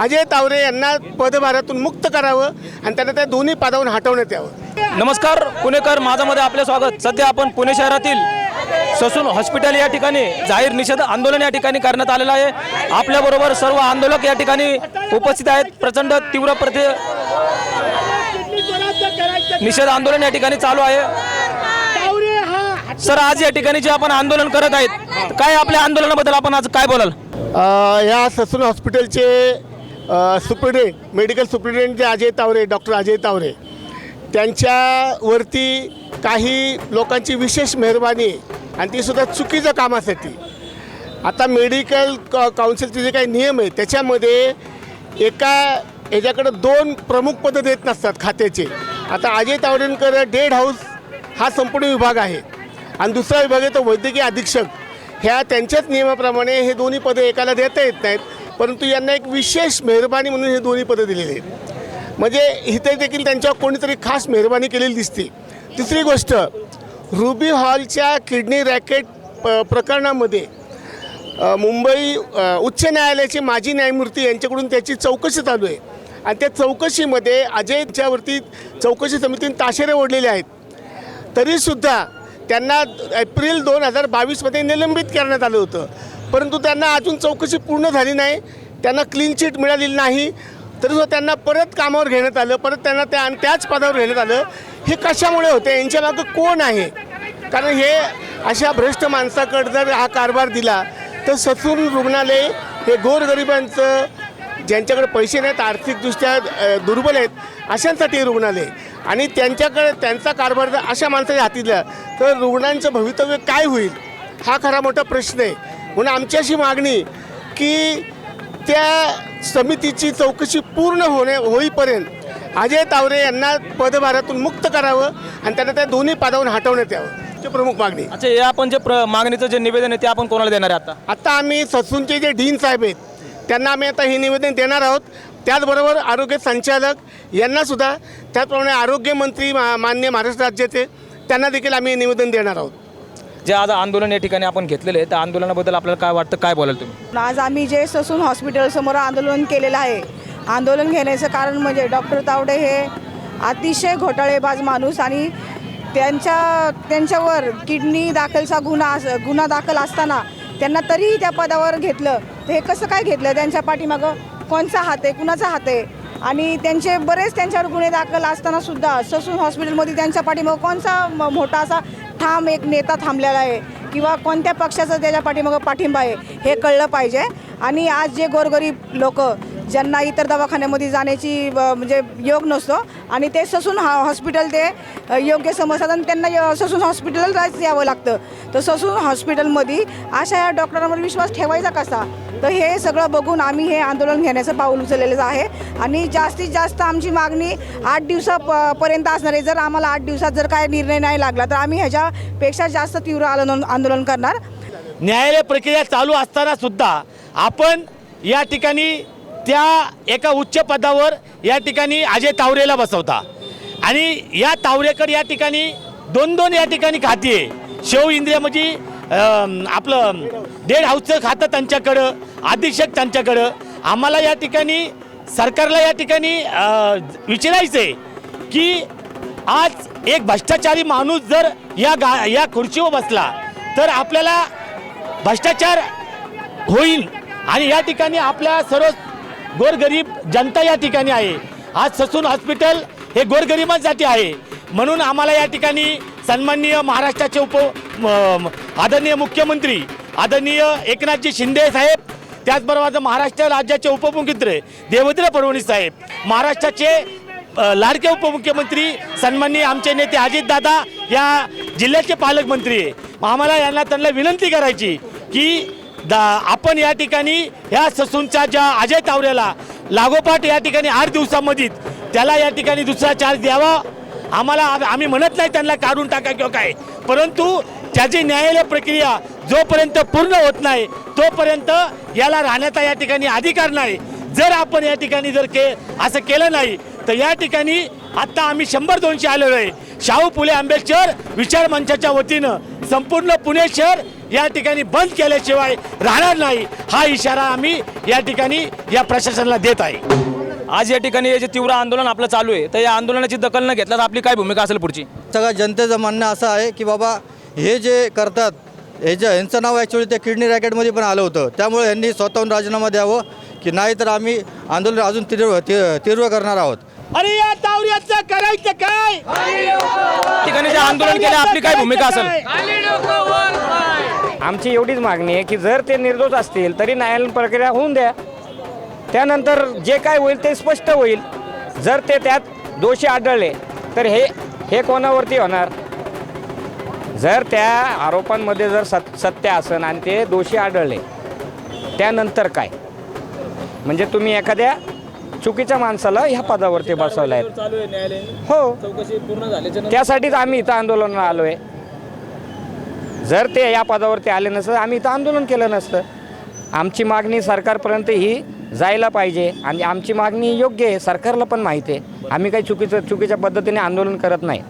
अजय तावरे यांना पदभारातून मुक्त करावं आणि त्यांना त्या दोन्ही पदावरून हटवण्यात यावं. नमस्कार पुणेकर. माझामध्ये आपले स्वागत. सध्या आपण पुणे शहरातील ससून हॉस्पिटल या ठिकाणी जाहीर निषेध आंदोलन या ठिकाणी करण्यात आलेलं आहे. आपल्याबरोबर सर्व आंदोलक या ठिकाणी उपस्थित आहेत. प्रचंड तीव्र प्रति निषेध आंदोलन या ठिकाणी चालू आहे. सर आज या ठिकाणी जे आपण आंदोलन करत आहेत काय आपल्या आंदोलनाबद्दल आपण आज काय बोलाल? या ससून हॉस्पिटलचे सुप्रिटेंडेंट मेडिकल सुप्रिटेंडेंट जे अजय तावरे डॉक्टर अजय तावरे त्यांच्यावरती काही लोकांची विशेष मेहरबानी आहे आणि ती सुद्धा कामासाठी. आता मेडिकल क काउन्सिलचे जे काही नियम आहेत त्याच्यामध्ये एका याच्याकडं दोन प्रमुख पदं देत नसतात खात्याचे. आता अजय तावरेंकर डेड हाऊस हा संपूर्ण विभाग आहे. आणि दुसरा विभाग आहे तो वैद्यकीय अधीक्षक. ह्या त्यांच्याच नियमाप्रमाणे हे दोन्ही पदं एकाला देता येत नाहीत. परंतु यांना एक विशेष मेहरबानी म्हणून हे दोन्ही पदं दिलेली आहेत. म्हणजे इथे देखील त्यांच्यावर कोणीतरी खास मेहरबानी केलेली दिसते. तिसरी गोष्ट रुबी हॉलच्या किडनी रॅकेट प प्रकरणामध्ये मुंबई उच्च न्यायालयाचे माजी न्यायमूर्ती यांच्याकडून त्याची चौकशी चालू आहे. आणि त्या चौकशीमध्ये अजयच्यावरती चौकशी समितीने ताशेरे ओढलेले आहेत. तरीसुद्धा त्यांना एप्रिल दोन हजार बावीसमध्ये निलंबित करण्यात आलं होतं. परंतु त्यांना अजून चौकशी पूर्ण झाली नाही. त्यांना क्लीन चिट मिळालेली नाही. तरीसुद्धा त्यांना परत कामावर घेण्यात आलं. परत त्यांना त्या आणि त्याच पदावर घेण्यात आलं. हे कशामुळे होते? यांच्या मागं कोण आहे? कारण हे अशा भ्रष्ट माणसाकडं जर हा कारभार दिला तर ससून रुग्णालय हे गोरगरिबांचं ज्यांच्याकडे पैसे नाहीत आर्थिकदृष्ट्या दुर्बल आहेत अशांसाठी रुग्णालय आणि त्यांच्याकडे त्यांचा कारभार जर अशा माणसाच्या हाती दिला तर रुग्णांचं भवितव्य काय होईल? हा खरा मोठा प्रश्न आहे. म्हणून आमची अशी मागणी की त्या समितीची चौकशी पूर्ण होणे होईपर्यंत अजय तावरे यांना पदभारातून मुक्त करावं आणि त्यांना त्या दोन्ही पदावरून हटवण्यात यावं. प्रमुख मागणी. अच्छा हे आपण जे प्र मागणीचं जे निवेदन आहे ते आपण कोणाला देणार आहे आता? आता आम्ही ससूनचे जे डीन साहेब आहेत त्यांना आम्ही आता हे निवेदन देणार आहोत. त्याचबरोबर आरोग्य संचालक यांना सुद्धा त्याचप्रमाणे आरोग्यमंत्री मा मान्य महाराष्ट्र राज्याचे त्यांना देखील आम्ही निवेदन देणार आहोत. जे आज आंदोलन या ठिकाणी आपण घेतलेले आहे त्या आंदोलनाबद्दल आपल्याला काय वाटतं काय बोलाल तुम्ही? आज आम्ही जे ससून हॉस्पिटलसमोर आंदोलन केलेलं आहे आंदोलन घेण्याचं कारण म्हणजे डॉक्टर तावडे हे अतिशय घोटाळेबाज माणूस आणि त्यांच्या त्यांच्यावर किडनी दाखलचा गुन्हा गुन्हा दाखल असताना त्यांना तरीही त्या पदावर घेतलं. तर हे कसं काय घेतलं? त्यांच्या पाठीमागं कोणचा हात आहे कुणाचा हात आहे? आणि त्यांचे बरेच त्यांच्यावर गुन्हे दाखल असताना सुद्धा ससून हॉस्पिटलमध्ये त्यांच्या पाठीमागं कोणचा म- मोठा असा ठाम एक नेता थांबलेला आहे किंवा कोणत्या पक्षाचं त्याच्या पाठीमागं पाठिंबा आहे हे कळलं पाहिजे. आणि आज जे गोरगरीब लोक ज्यांना इतर दवाखान्यामध्ये जाण्याची म्हणजे योग नसतो. आणि ते ससून हा हॉस्पिटल ते योग्य समजतात आणि त्यांना ससून ससून हॉस्पिटललाच यावं लागतं. तर ससून हॉस्पिटलमध्ये अशा या डॉक्टरांवर विश्वास ठेवायचा कसा? तर हे सगळं बघून आम्ही हे आंदोलन घेण्याचं पाऊल उचललेलं आहे. आणि जास्तीत जास्त आमची मागणी आठ दिवसा असणार आहे. जर आम्हाला आठ दिवसात जर काय निर्णय नाही लागला तर आम्ही ह्याच्यापेक्षा जास्त तीव्र आंदोलन आंदोलन करणार. न्यायालय प्रक्रिया चालू असताना सुद्धा आपण या ठिकाणी त्या एका उच्च पदावर या ठिकाणी अजय तावरेला बसवता. आणि या तावरेकर या ठिकाणी दोन दोन या ठिकाणी खाती आहे शेव इंद्रिया म्हणजे आपलं डेड हाऊसचं खातं त्यांच्याकडं अधीक्षक त्यांच्याकडं. आम्हाला या ठिकाणी सरकारला या ठिकाणी विचारायचं आहे की आज एक भ्रष्टाचारी माणूस जर या गा या खुर्चीवर बसला तर आपल्याला भ्रष्टाचार होईल. आणि या ठिकाणी आपल्या सर्व गोरगरीब जनता या ठिकाणी आहे. आज ससून हॉस्पिटल हे गोरगरिबांसाठी आहे. म्हणून आम्हाला या ठिकाणी सन्माननीय महाराष्ट्राचे उप म- आदरणीय मुख्यमंत्री आदरणीय एकनाथजी शिंदे साहेब त्याचबरोबर महाराष्ट्र राज्याचे उपमुख्यमंत्री देवेंद्र फडणवीस साहेब महाराष्ट्राचे लाडके उपमुख्यमंत्री सन्माननीय आमचे नेते अजितदादा या जिल्ह्याचे पालकमंत्री. आहे आम्हाला यांना त्यांना विनंती करायची की दा आपण या ठिकाणी ह्या ससूनच्या ज्या अजय तावरेला लागोपाठ या ठिकाणी आठ दिवसामध्ये त्याला या ठिकाणी दुसरा चार्ज द्यावा. आम्हाला आम्ही म्हणत नाही त्यांना काढून टाका किंवा काय. परंतु त्याची न्यायालय प्रक्रिया जोपर्यंत पूर्ण होत नाही तोपर्यंत याला राहण्याचा या ठिकाणी अधिकार नाही. जर आपण या ठिकाणी जर के असं केलं नाही तर या ठिकाणी आत्ता आम्ही शंभर दोनशे आलेलो आहे. शाहू फुले आंबेडकर विचार मंचाच्या वतीनं संपूर्ण पुणे शहर या ठिकाणी बंद केल्याशिवाय राहणार नाही हा इशारा आम्ही या ठिकाणी या प्रशासनाला देत आहे. आज या ठिकाणी हे जे तीव्र आंदोलन आपलं चालू आहे तर या आंदोलनाची दखल न घेतल्यास आपली काय भूमिका असेल पुढची? सगळ्या जनतेचं म्हणणं असं आहे की बाबा हे जे करतात हे जे यांचं नाव ॲक्च्युली त्या किडनी रॅकेटमध्ये पण आलं होतं. त्यामुळे यांनी स्वतःहून राजीनामा द्यावं की नाही तर आम्ही आंदोलन अजून तीव्र ती- तीव्र करणार आहोत. अरे या तावड्याचं करायचं काय? या ठिकाणी जे आंदोलन केलं आपली काय भूमिका असेल? आमची एवढीच मागणी आहे की जर ते निर्दोष असतील तरी न्यायालयीन प्रक्रिया होऊन द्या. त्यानंतर जे काय होईल ते स्पष्ट होईल. जर ते त्यात दोषी आढळले तर हे हे कोणावरती होणार? जर त्या आरोपांमध्ये जर सत सत्य असन आणि ते दोषी आढळले त्यानंतर काय? म्हणजे तुम्ही एखाद्या चुकीच्या माणसाला ह्या पदावरती बसवलं आहे हो. त्यासाठीच आम्ही इथं आंदोलनाला आलो आहे जर ते या पदावरती आले नसतं आम्ही इथं आंदोलन केलं नसतं. आमची मागणी सरकारपर्यंत ही जायला पाहिजे आणि आमची मागणी योग्य आहे सरकारला पण माहिती आहे. आम्ही काही चुकीचं चुकीच्या पद्धतीने आंदोलन करत नाही.